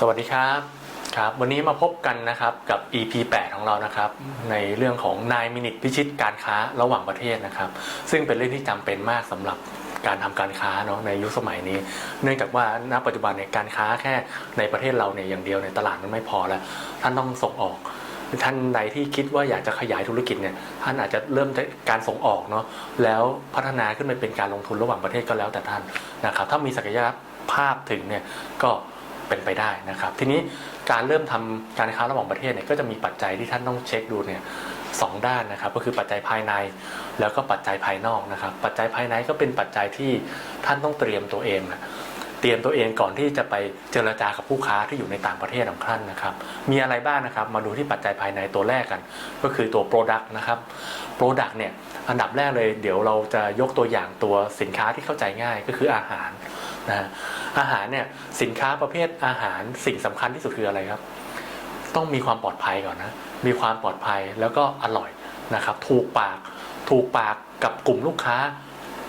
สวัสดีครับครับ วันนี้มาพบกันนะครับกับ EP 8 ของเรานะครับ ในเรื่องของ9 minute พิชิตการค้าระหว่างประเทศนะครับ ซึ่งเป็นเรื่องที่จำเป็นมากสำหรับการทำการค้าเนาะในยุคสมัยนี้ เนื่องจากว่าณปัจจุบันในยการค้าแค่ในประเทศเราเนี่ยอย่างเดียวในตลาดมันไม่พอแล้ว ท่านต้องส่งออกท่านใดที่คิดว่าอยากจะขยายธุรกิจเนี่ยท่านอาจจะเริ่มจากการส่งออกเนาะแล้วพัฒนาขึ้นไปเป็นการลงทุนระหว่างประเทศก็แล้วแต่ท่านนะครับถ้ามีศักยภาพถึงเนี่ยก็ เป็นไปได้นะครับ ทีนี้การเริ่มทำการค้าระหว่างประเทศเนี่ยก็จะมีปัจจัยที่ท่านต้องเช็คดูเนี่ยสองด้านนะครับ ก็คือปัจจัยภายในแล้วก็ปัจจัยภายนอกนะครับ ปัจจัยภายในก็เป็นปัจจัยที่ท่านต้องเตรียมตัวเองนะเตรียมตัวเองก่อนที่จะไปเจรจากับผู้ค้าที่อยู่ในต่างประเทศของท่านนะครับ มีอะไรบ้างนะครับ มาดูที่ปัจจัยภายในตัวแรกกัน ก็คือตัว Product นะครับ Product เนี่ยอันดับแรกเลยเดี๋ยวเราจะยกตัวอย่างตัวสินค้าที่เข้าใจง่ายก็คืออาหาร นะอาหารเนี่ยสินค้าประเภทอาหารสิ่งสำคัญที่สุดคืออะไรครับ ต้องมีความปลอดภัยก่อนนะมีความปลอดภัยแล้วก็อร่อยนะครับถูกปากถูกปากกับกลุ่มลูกค้า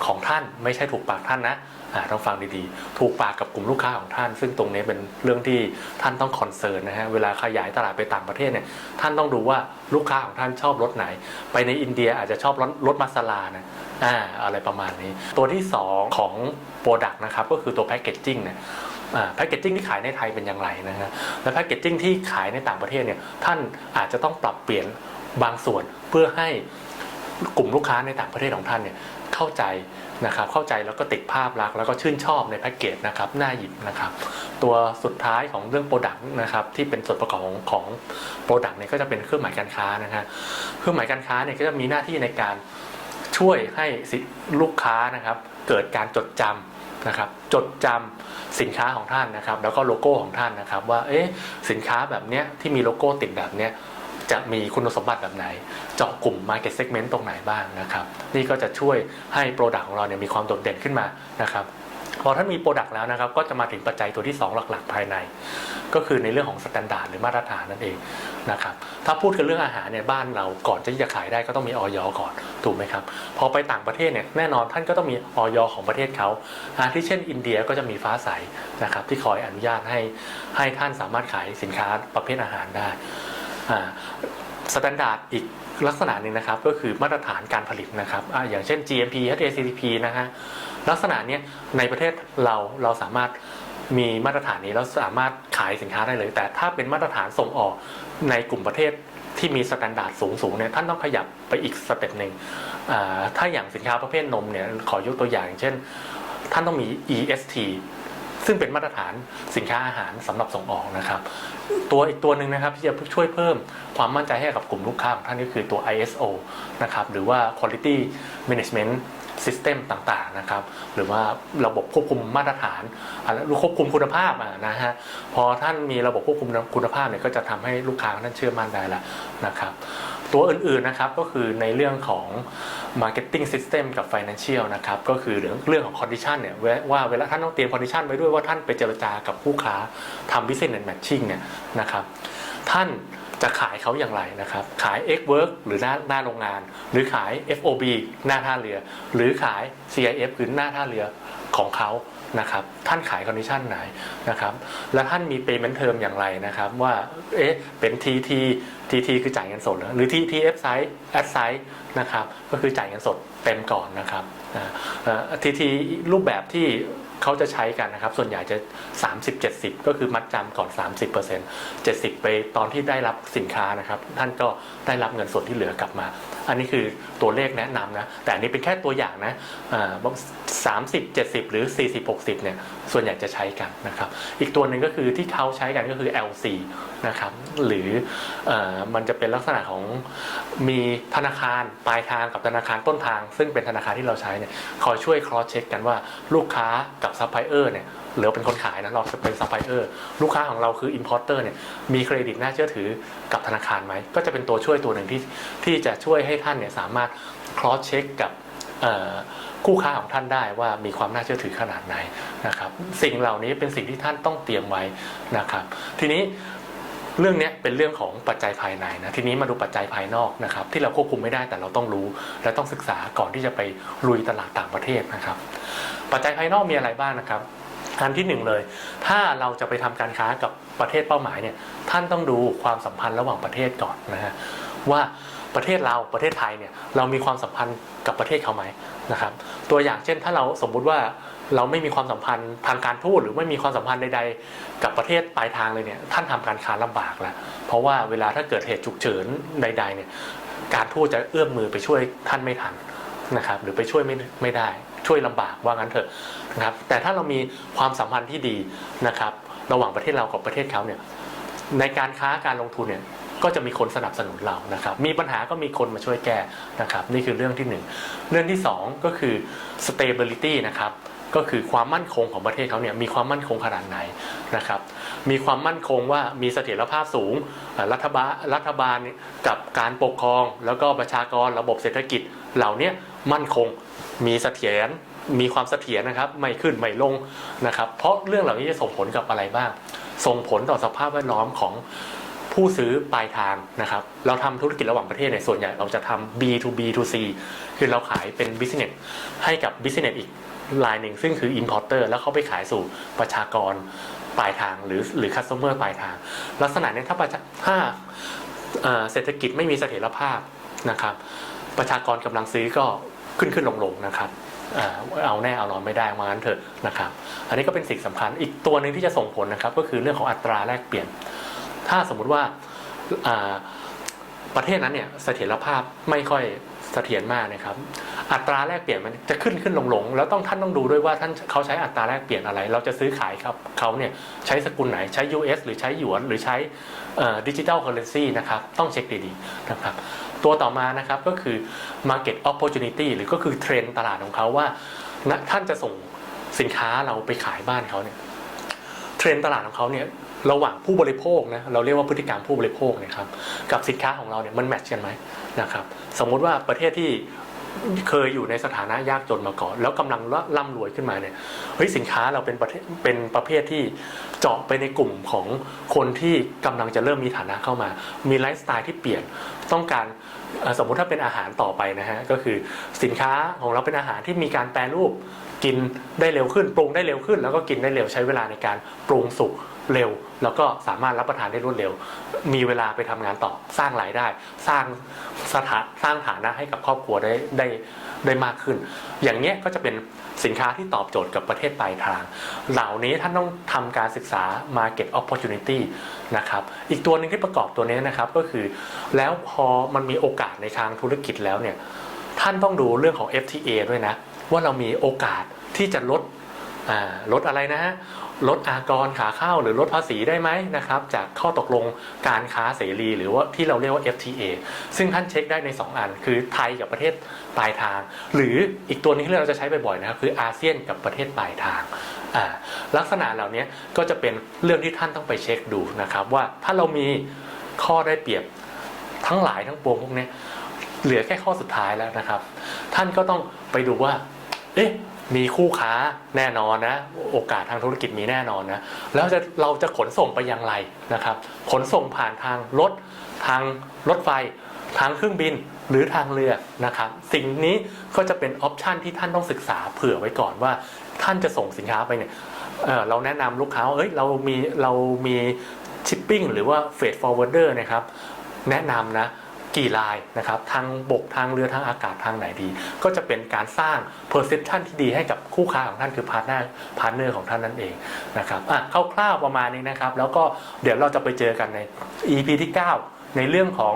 ของท่าน ไม่ใช่ถูกปากท่านนะ ต้องฟังดีๆ ถูกปากกับกลุ่มลูกค้าของท่าน ซึ่งตรงนี้เป็นเรื่องที่ท่านต้องคอนเซิร์นนะฮะ เวลาขยายตลาดไปต่างประเทศเนี่ย ท่านต้องดูว่าลูกค้าของท่านชอบรสไหน ไปในอินเดียอาจจะชอบรสรสมัสลานะอ่าอะไรประมาณนี้ ตัวที่สองของโปรดักต์นะครับ ก็คือตัวแพ c เกจจิ้งเนี่ยแพ c เกจจิ้งที่ขายในไทยเป็นอย่างไรนะฮะ และแพ c เกจจิ้งที่ขายในต่างประเทศเนี่ย ท่านอาจจะต้องปรับเปลี่ยนบางส่วนเพื่อให้กลุ่มลูกค้าในต่างประเทศของท่านเนี่ย เข้าใจนะครับเข้าใจแล้วก็ติดภาพลักษณ์แล้วก็ชื่นชอบในแพ็กเกจนะครับน่าหยิบนะครับ ตัวสุดท้ายของเรื่องโปรดักต์นะครับที่เป็นส่วนประกอบของของโปรดักต์เนี่ยก็จะเป็นเครื่องหมายการค้านะฮะเครื่องหมายการค้าเนี่ยก็จะมีหน้าที่ในการช่วยให้ลูกค้านะครับเกิดการจดจำนะครับจดจำสินค้าของท่านนะครับ แล้วก็โลโก้ของท่านนะครับ ว่าเอ๊ะสินค้าแบบเนี้ยที่มีโลโก้ติดแบบเนี้ย จะมีคุณสมบัติแบบไหน เจาะกลุ่ม Market Segment ตรงไหนบ้างนะครับ นี่ก็จะช่วยให้ Product ของเราเนี่ยมีความโดดเด่นขึ้นมานะครับพอท่านมี Product แล้วนะครับ ก็จะมาถึงปัจจัยตัวที่ 2 หลักๆ ภายใน ก็คือในเรื่องของ s t ต n d า r d หรือมาตรฐานนั่นเองนะครับถ้าพูดกันเรื่องอาหารเนี่ยบ้านเราก่อนที่จะขายได้ก็ต้องมีออยก่อนถูกไหมครับพอไปต่างประเทศเนี่ยแน่นอนท่านก็ต้องมีออยของประเทศเขาอาที่เช่น อินเดียก็จะมีฟ้าใสนะครับที่คอยอนุญาตให้ให้ท่านสามารถขายสินค้าประเภทอาหารได้ สแตนดาร์ดอีกลักษณะหนึ่งนะครับก็คือมาตรฐานการผลิตนะครับออย่างเช่น GMP HACCP นะฮะลักษณะเนี้ยในประเทศเราเราสามารถมีมาตรฐานนี้แล้วสามารถขายสินค้าได้เลย แต่ถ้าเป็นมาตรฐานส่งออกในกลุ่มประเทศที่มีสแตนดาร์ดสูงสูงๆเนี่ยท่านต้องขยับไปอีกสเต็ปหนึ่งถ้าอย่างสินค้าประเภทนมเนี่ยขอยกตัวอย่างเช่น ท่านต้องมี EST ซึ่งเป็นมาตรฐานสินค้าอาหารสำหรับส่งออกนะครับ ตัวอีกตัวหนึ่งนะครับที่จะช่วยเพิ่มความมั่นใจให้กับกลุ่มลูกค้าของท่านก็คือตัว ISO นะครับหรือว่า Quality Management System ต่างๆนะครับ หรือว่าระบบควบคุมมาตรฐานอะไรควบคุมคุณภาพนะฮะพอท่านมีระบบควบคุมคุณภาพเนี่ยก็จะทำให้ลูกค้าท่านเชื่อมั่นได้แล้วนะครับ ตัวอื่นๆนะครับก็คือในเรื่องของ Marketing System กับ Financial นะครับก็คือเรื่องเรื่องของ Condition เนี่ยว่าเวลาท่านต้องเตรียม Condition ไว้ด้วยว่าท่านไปเจรจากับผู้ค้าทำ Business and Matching เนี่ยนะครับท่านจะขายเขาอย่างไรนะครับ ขาย X Work หรือหน้าหน้าโรงงาน หรือขาย FOB หน้าท่าเรือ หรือขาย CIF คือหน้าท่าเรือของเขา นะครับท่านขายคอนดิชันไหนนะครับและท่านมี payment term อย่างไรนะครับว่าเอ๊ะเป็น TT TT คือจ่ายเงินสดหรอหรือ TT F site F site นะครับก็คือจ่ายเงินสดเต็มก่อนนะครับทีทีรูปแบบที่ เขาจะใช้กันนะครับ ส่วนใหญ่จะ 30-70 ก็คือมัดจำก่อน 30% 70 ไปตอนที่ได้รับสินค้านะครับ ท่านก็ได้รับเงินส่วนที่เหลือกลับมา อันนี้คือตัวเลขแนะนำนะ แต่อันนี้เป็นแค่ตัวอย่างนะสามสิบเจ็ดสิบหรือ 40 60 เนี่ย ส่วนใหญ่จะใช้กันนะครับ อีกตัวหนึ่งก็คือที่เขาใช้กันก็คือ LC นะครับ หรืออมันจะเป็นลักษณะของมีธนาคารปลายทางกับธนาคารต้นทาง ซึ่งเป็นธนาคารที่เราใช้เนี่ยคอยช่วยครอสเช็คกันว่าลูกค้ากับซัพพลายเออร์เนี่ยหรือเป็นคนขายนะเราเป็นซัพพลายเออร์ลูกค้าของเราคืออินพอร์เตอร์เนี่ยมีเครดิตน่าเชื่อถือกับธนาคารไหม ก็จะเป็นตัวช่วยตัวหนึ่งที่ที่จะช่วยให้ท่านเนี่ยสามารถครอสเช็คกับคู่ค้าของท่านได้ว่ามีความน่าเชื่อถือขนาดไหนนะครับสิ่งเหล่านี้เป็นสิ่งที่ท่านต้องเตรียมไว้นะครับ ทีนี้เรื่องนี้เป็นเรื่องของปัจจัยภายในนะทีนี้มาดูปัจจัยภายนอกนะครับ ที่เราควบคุมไม่ได้แต่เราต้องรู้ และต้องศึกษาก่อนที่จะไปลุยตลาดต่างประเทศนะครับ ปัจจัยภายนอกมีอะไรบ้างนะครับอันที่หนึ่งเลย ถ้าเราจะไปทำการค้ากับประเทศเป้าหมายเนี่ยท่านต้องดูความสัมพันธ์ระหว่างประเทศก่อนนะฮะว่าประเทศเราประเทศไทยเนี่ยเรามีความสัมพันธ์กับประเทศเขาไหมนะครับตัวอย่างเช่นถ้าเราสมมุติว่าเราไม่มีความสัมพันธ์ทางการทูตหรือไม่มีความสัมพันธ์ใดๆ กับประเทศปลายทางเลยเนี่ยท่านทำการค้าลำบากแล้วเพราะว่าเวลาถ้าเกิดเหตุฉุกเฉินใดๆเนี่ยการทูตจะเอื้อมมือไปช่วยท่านไม่ทันนะครับหรือไปช่วยไม่ไม่ได้ ช่วยลำบากว่างั้นเถอะนะครับ แต่ถ้าเรามีความสัมพันธ์ที่ดีนะครับ ระหว่างประเทศเรากับประเทศเขาเนี่ยในการค้าการลงทุนเนี่ยก็จะมีคนสนับสนุนเรานะครับ มีปัญหาก็มีคนมาช่วยแก้นะครับ นี่คือเรื่องที่หนึ่งเรื่องที่สองก็คือ stability นะครับ ก็คือความมั่นคงของประเทศเขาเนี่ยมีความมั่นคงขนาดไหนนะครับ มีความมั่นคงว่ามีเสถียรภาพสูง รัฐบาลรัฐบาลกับการปกครอง แล้วก็ประชากรระบบเศรษฐกิจเหล่านี้มั่นคง มีเสถียรมีความเสถียรนะครับไม่ขึ้นไม่ลงนะครับเพราะเรื่องเหล่านี้จะส่งผลกับอะไรบ้าง ส่งผลต่อสภาพแวดล้อมของผู้ซื้อปลายทางนะครับ เราทำธุรกิจระหว่างประเทศเนี่ยส่วนใหญ่เราจะทำ B to B to C คือเราขายเป็น business ให้กับ business อีกรายหนึ่งซึ่งคือ importer แล้วเขาไปขายสู่ประชากรปลายทางหรือหรือ customer ปลายทาง ลักษณะนี้ถ้าถ้าเอ่อเศรษฐกิจไม่มีเสถียรภาพนะครับ ประชากรกำลังซื้อก็ ขึ้นขึ้นลงลงนะครับเอาแน่เอานอนไม่ได้มางั้นเถอะนะครับ อันนี้ก็เป็นสิ่งสำคัญอีกตัวหนึ่งที่จะส่งผลนะครับ ก็คือเรื่องของอัตราแลกเปลี่ยน ถ้าสมมุติว่าประเทศนั้นเนี่ยเสถียรภาพไม่ค่อยเสถียรมากนะครับ อัตราแลกเปลี่ยนมันจะขึ้นขึ้นลงลงแล้วต้องท่านต้องดูด้วยว่าท่านเขาใช้อัตราแลกเปลี่ยนอะไร เราจะซื้อขายครับเขาเนี่ยใช้สกุลไหนใช้ US หรือใช้หยวนหรือใช้ดิจิ t a ลเคอร์เรนซีนะครับต้องเช็คดีๆนะครับตัวต่อมานะครับก็คือ market opportunity หรือก็คือเทรนตลาดของเขาว่าท่านจะส่งสินค้าเราไปขายบ้านเขาเนี่ยเทรนตลาดของเขาเนี่ยระหว่างผู้บริโภคนะเราเรียกว่าพฤติกรรมผู้บริโภคเนะครับกับสินค้าของเราเนี่ยมันแมทช์กันไหมนะครับสมมุติว่าประเทศที่ เคยอยู่ในสถานะยากจนมาก่อน แล้วกำลังร่ำรวยขึ้นมาเนี่ยเฮ้ยสินค้าเราเป็นประเภทเป็นประเภทที่เจาะไปในกลุ่มของคนที่กำลังจะเริ่มมีฐานะเข้ามา มีไลฟ์สไตล์ที่เปลี่ยนต้องการสมมุติถ้าเป็นอาหารต่อไปนะฮะก็คือสินค้าของเราเป็นอาหารที่มีการแปรรูปกินได้เร็วขึ้น ปรุงได้เร็วขึ้น แล้วก็กินได้เร็วใช้เวลาในการปรุงสุก เร็ว แล้วก็สามารถรับประทานได้รวดเร็ว มีเวลาไปทำงานต่อสร้างรายได้ สร้างสถานสร้างฐานะให้กับครอบครัวได้ได้ได้มากขึ้น อย่างเนี้ยก็จะเป็นสินค้าที่ตอบโจทย์กับประเทศปลายทาง เหล่านี้ท่านต้องทำการศึกษา market opportunity นะครับอีกตัวหนึ่งที่ประกอบตัวนี้นะครับก็คือ แล้วพอมันมีโอกาสในทางธุรกิจแล้วเนี่ยท่านต้องดูเรื่องของ FTA ด้วยนะ ว่าเรามีโอกาสที่จะลดลดอะไรนะฮะ ลดอากรขาเข้าหรือลดภาษีได้ไหมนะครับจากข้อตกลงการค้าเสรี หรือว่าที่เราเรียกว่า FTA ซึ่งท่านเช็คได้ใน 2 อัน คือไทยกับประเทศปลายทาง หรืออีกตัวนึงที่เราจะใช้บ่อยๆนะครับคืออาเซียนกับประเทศปลายทางลักษณะเหล่านี้ก็จะเป็นเรื่องที่ท่านต้องไปเช็คดูนะครับ ว่าถ้าเรามีข้อได้เปรียบทั้งหลายทั้งปวงพวกนี้เหลือแค่ข้อสุดท้ายแล้วนะครับ ท่านก็ต้องไปดูว่า เอ๊ะ มีคู่ค้าแน่นอนนะ โอกาสทางธุรกิจมีแน่นอนนะ แล้วจะเราจะขนส่งไปอย่างไรนะครับ ขนส่งผ่านทางรถทางรถไฟ ทางเครื่องบินหรือทางเรือนะครับ สิ่งนี้ก็จะเป็นออปชันที่ท่านต้องศึกษาเผื่อไว้ก่อนว่าท่านจะส่งสินค้าไปเนี่ยเเราแนะนำลูกค้าเอ้ยเรามีเรามีชิปปิ้งหรือว่าเฟดฟอร์เวิร์เดอร์นะครับ แนะนำนะ กี่ลายนะครับทางบกทางเรือทางอากาศทางไหนดี ก็จะเป็นการสร้าง perception ที่ดีให้กับคู่ค้าของท่านคือพาร์ทเนอร์พาร์ทเนอร์ของท่านนั่นเองนะครับอะคร่าวๆประมาณนี้นะครับ แล้วก็เดี๋ยวเราจะไปเจอกันใน EP ที่ 9 ในเรื่องของ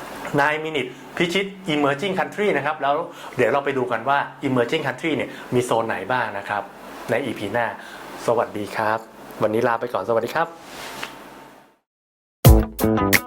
9 minute พิชิต emerging country นะครับ แล้วเดี๋ยวเราไปดูกันว่า emerging country เนี่ยมีโซนไหนบ้างนะครับ ใน EP หน้า สวัสดีครับ วันนี้ลาไปก่อนสวัสดีครับ